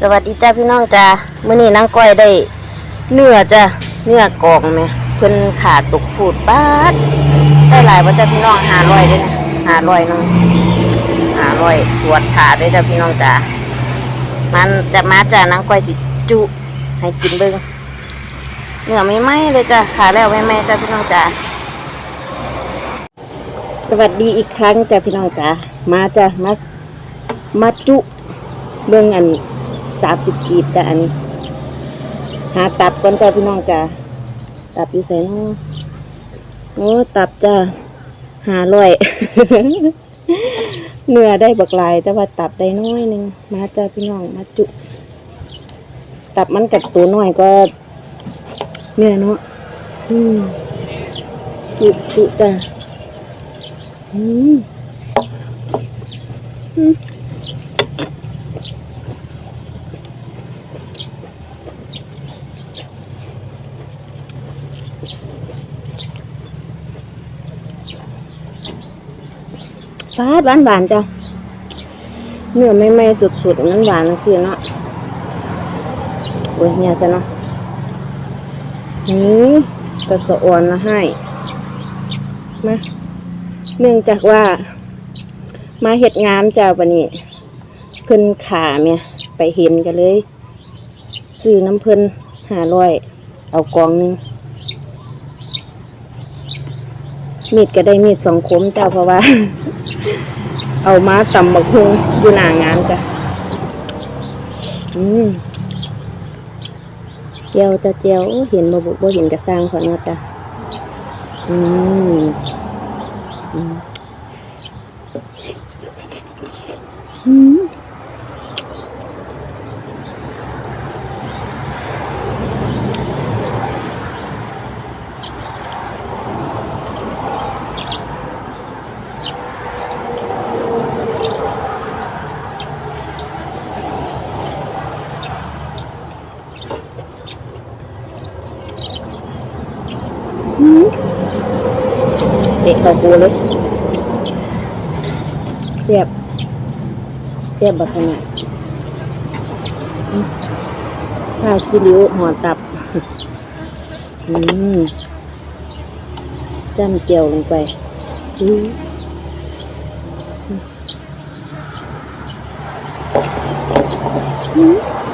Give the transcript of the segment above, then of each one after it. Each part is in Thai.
สวัสดีจ้าพี่น้องจ้าเมื้อนี้นางก้อยได้ เนื้อจ้ะเนื้อกองแม่เพิ่นขาตกพูดป๊าดได้หลายบ่จ้าพี่น้อง500เด้อนะ500นึง500สวดขาเด้อจ้าพี่น้องจ้ามันจะมาจ้านางก้อยสิจุให้กินเบิ่งเนื้อไม่ไหมเลยจ้ะขาแล้วไม่ไหมจ้าพี่น้องจ้าสวัสดีอีกครั้งจ้าพี่น้องจ้ามาจ้ะมามาจุเบิ่งอัน สามสิบกีบจ้ะอันนี้ หาตับก่อนจ้าพี่น้องจ้าตับอยู่ใส่เนาะโอ้ตับจ้าหาร้อยเนื้อได้บักลาย แต่ว่าตับได้น้อยหนึงมาจ้าพี่น้องมาจุ ตับมันกัดตัวน้อยก็เนื้อเนาะอืมจุจุจ้าอืมอืม ฟ้าหวานหวานจ้ะเนื้อไม่ไม่สุดสุดๆมันหวานนะสิเนาะโอ้ยเนี่ยจ้ะเนาะนี่กระสอ่อนนะให้มาเนื่องจากว่า มาเห็ดงานจ้าวันนี้เพิ่นขาเนี่ยไปเห็นกันเลยซื้อน้ำเพิ่นหาร้อย เอากองหนึงมีดก็ได้มีดสองคมเจ้าเพราะว่า เอามาตำบักฮุงอยู่หน้างานจ้ะอืมเจียวจ้ะเจียวเห็นบ่บุบ่เห็นกระสร้างขอนจ้ะอืมอืม เตะเข้าปูเลยเสียบ เสียบบักขนาดอืมข้าวขี้ริ้วหัวตับ อืมจ้ำเจียวลงไปอืมอืม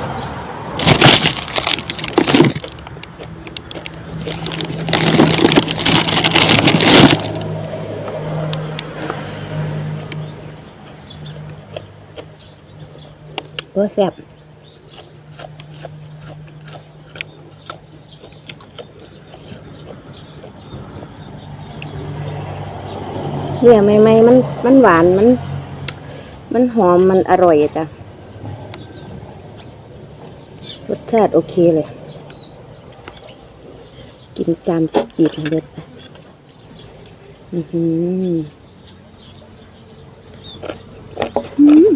โอ้แซ่บเนี่ยไม่ไม่มัน มันหวาน มัน มันหอม มันอร่อยจ้ะ รสชาติโอเคเลย กินสามสิบกีบเด็ดอือหือม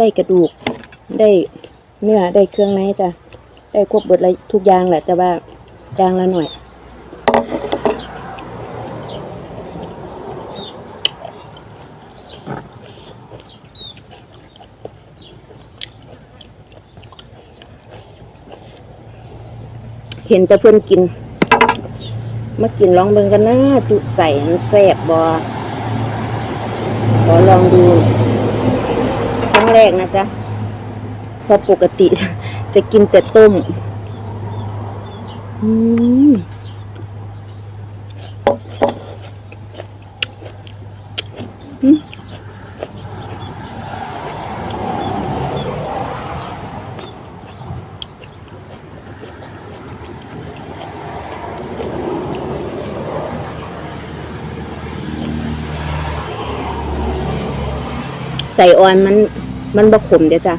ได้กระดูก ได้เนื้อได้เครื่องในจ้ะได้ครบบดอะไรทุกอย่างแหละแต่ว่าจางละหน่อยเห็นแต่เพื่อนกิน มากินลองเบิ่งกันนะจุใส่มันแซ่บบอขอลองดู ครั้งแรกนะจ๊ะเพราะปกติจะกินแต่ต้ม อืม ส่ออนมัน มันบะขมเดี๋ยวจ้ะ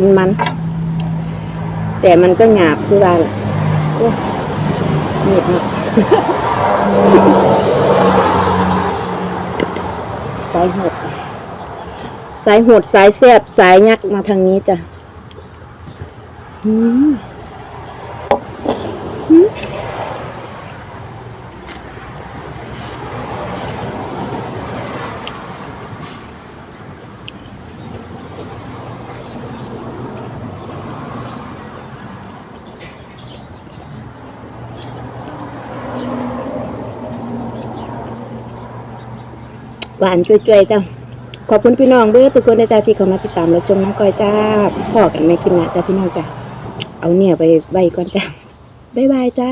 มันมัน แต่มันก็หยาบคือว่าแหละโอ้เหนีบเนาะายหดสายหดสายแซบสายยักมาทางนี้จ้ะอืมอืม หวานจุยๆจ้าขอบคุณพี่น้องเบื้อทุกคนนใจ๊ะที่เข้ามาติดตามรับชมน้องก้อยจ้าพอกันไม่กินหนะจ้าพี่น้องจ้าเอาเนี่ยไปไว้ก่อนจ้าบ๊ายบายจ้า